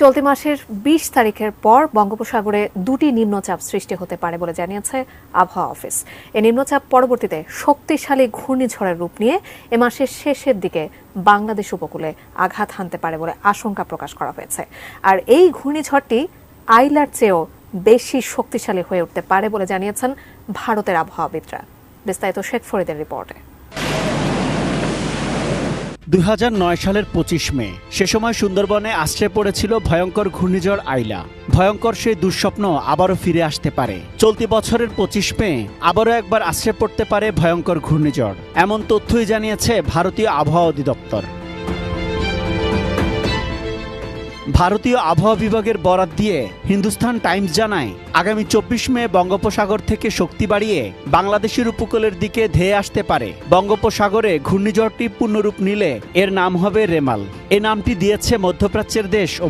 চলতি মাসের বিশ তারিখের পর বঙ্গোপসাগরে দুটি নিম্নচাপ সৃষ্টি হতে পারে বলে জানিয়েছে আবহাওয়া অফিস। এই নিম্নচাপ পরবর্তীতে শক্তিশালী ঘূর্ণিঝড়ের রূপ নিয়ে এ মাসের শেষের দিকে বাংলাদেশ উপকূলে আঘাত হানতে পারে বলে আশঙ্কা প্রকাশ করা হয়েছে। আর এই ঘূর্ণিঝড়টি আইলার চেয়েও বেশি শক্তিশালী হয়ে উঠতে পারে বলে জানিয়েছেন ভারতের আবহাওয়াবিদরা। বিস্তারিত শেখ ফরিদের রিপোর্টে। দুই হাজার নয় সালের পঁচিশ মে। সে সময় সুন্দরবনে আশ্রয় পড়েছিল ভয়ঙ্কর ঘূর্ণিঝড় আইলা। ভয়ঙ্কর সেই দুঃস্বপ্ন আবারও ফিরে আসতে পারে। চলতি বছরের পঁচিশ মে আবারও একবার আশ্রয় পড়তে পারে ভয়ঙ্কর ঘূর্ণিঝড়। এমন তথ্যই জানিয়েছে ভারতীয় আবহাওয়া অধিদপ্তর। ভারতীয় আবহাওয়া বিভাগের বরাত দিয়ে হিন্দুস্তান টাইমস জানায়, আগামী চব্বিশ মে বঙ্গোপসাগর থেকে শক্তি বাড়িয়ে বাংলাদেশের উপকূলের দিকে ধেয়ে আসতে পারে। বঙ্গোপসাগরে ঘূর্ণিঝড়টি পূর্ণরূপ নিলে এর নাম হবে রেমাল। এ নামটি দিয়েছে মধ্যপ্রাচ্যের দেশ